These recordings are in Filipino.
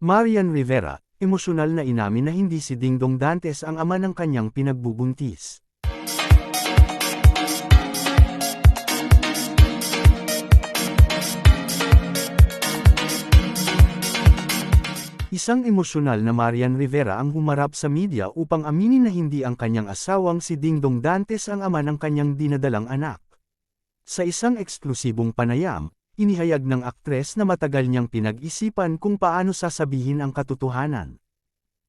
Marian Rivera, emosyonal na inamin na hindi si Dingdong Dantes ang ama ng kanyang pinagbubuntis. Isang emosyonal na Marian Rivera ang humarap sa media upang aminin na hindi ang kanyang asawang si Dingdong Dantes ang ama ng kanyang dinadalang anak. Sa isang eksklusibong panayam, inihayag ng aktres na matagal niyang pinag-isipan kung paano sasabihin ang katotohanan.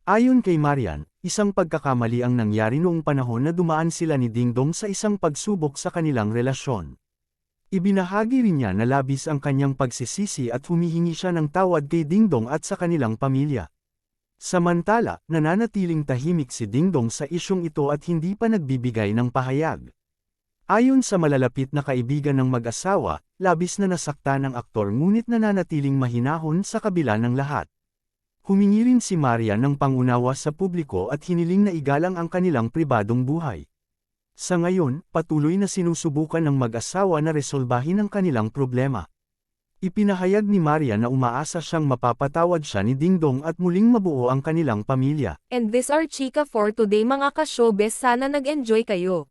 Ayon kay Marian, isang pagkakamali ang nangyari noong panahon na dumaan sila ni Dingdong sa isang pagsubok sa kanilang relasyon. Ibinahagi rin niya na labis ang kanyang pagsisisi at humihingi siya ng tawad kay Dingdong at sa kanilang pamilya. Samantala, nananatiling tahimik si Dingdong sa isyong ito at hindi pa nagbibigay ng pahayag. Ayon sa malalapit na kaibigan ng mag-asawa, labis na nasaktan ang aktor ngunit nananatiling mahinahon sa kabila ng lahat. Humingi rin si Maria ng pangunawa sa publiko at hiniling na igalang ang kanilang pribadong buhay. Sa ngayon, patuloy na sinusubukan ng mag-asawa na resolbahin ang kanilang problema. Ipinahayag ni Maria na umaasa siyang mapapatawad siya ni Dingdong at muling mabuo ang kanilang pamilya. And this are chika for today mga ka-showbiz sana nag-enjoy kayo.